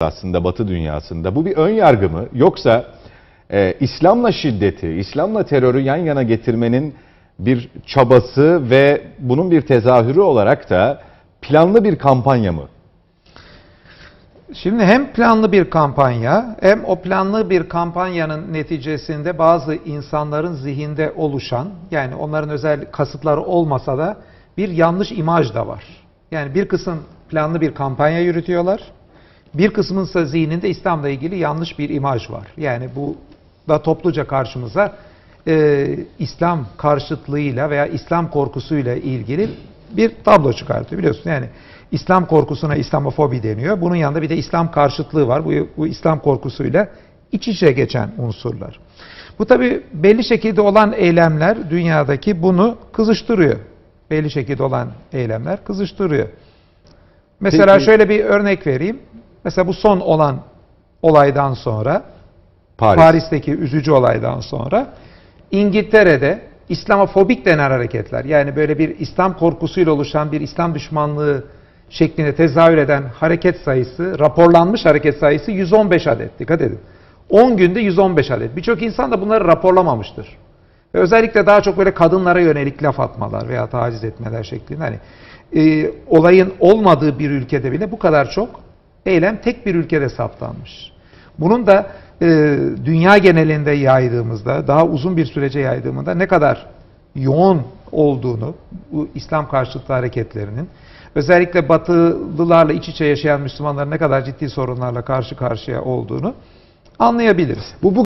aslında Batı dünyasında. Bu bir ön yargı mı? Yoksa e, İslam'la şiddeti, İslam'la terörü yan yana getirmenin bir çabası ve bunun bir tezahürü olarak da planlı bir kampanya mı? Şimdi hem planlı bir kampanya hem o planlı bir kampanyanın neticesinde bazı insanların zihinde oluşan yani onların özel kasıtları olmasa da bir yanlış imaj da var. Yani bir kısım planlı bir kampanya yürütüyorlar. Bir kısmın ise zihninde İslam'la ilgili yanlış bir imaj var. Yani bu da topluca karşımıza e, İslam karşıtlığıyla veya İslam korkusuyla ilgili bir tablo çıkartıyor biliyorsun. Yani İslam korkusuna İslamofobi deniyor. Bunun yanında bir de İslam karşıtlığı var. Bu, bu İslam korkusuyla iç içe geçen unsurlar. Bu tabi belli şekilde olan eylemler dünyadaki bunu kızıştırıyor. Belli şekilde olan eylemler kızıştırıyor. Mesela Peki- şöyle bir örnek vereyim. Mesela bu son olan olaydan sonra Paris. Paris'teki üzücü olaydan sonra İngiltere'de İslamofobik denen hareketler yani böyle bir İslam korkusuyla oluşan bir İslam düşmanlığı şeklinde tezahür eden hareket sayısı, raporlanmış hareket sayısı 115 adet. Dikkat edin. 10 günde 115 adet. Birçok insan da bunları raporlamamıştır. Ve özellikle daha çok böyle kadınlara yönelik laf atmalar veya taciz etmeler şeklinde. Hani e, olayın olmadığı bir ülkede bile bu kadar çok eylem tek bir ülkede saptanmış. Bunun da e, dünya genelinde yaydığımızda, daha uzun bir sürece yaydığımızda ne kadar yoğun olduğunu, bu İslam karşıtı hareketlerinin, özellikle batılılarla iç içe yaşayan Müslümanların ne kadar ciddi sorunlarla karşı karşıya olduğunu anlayabiliriz. Bu, bu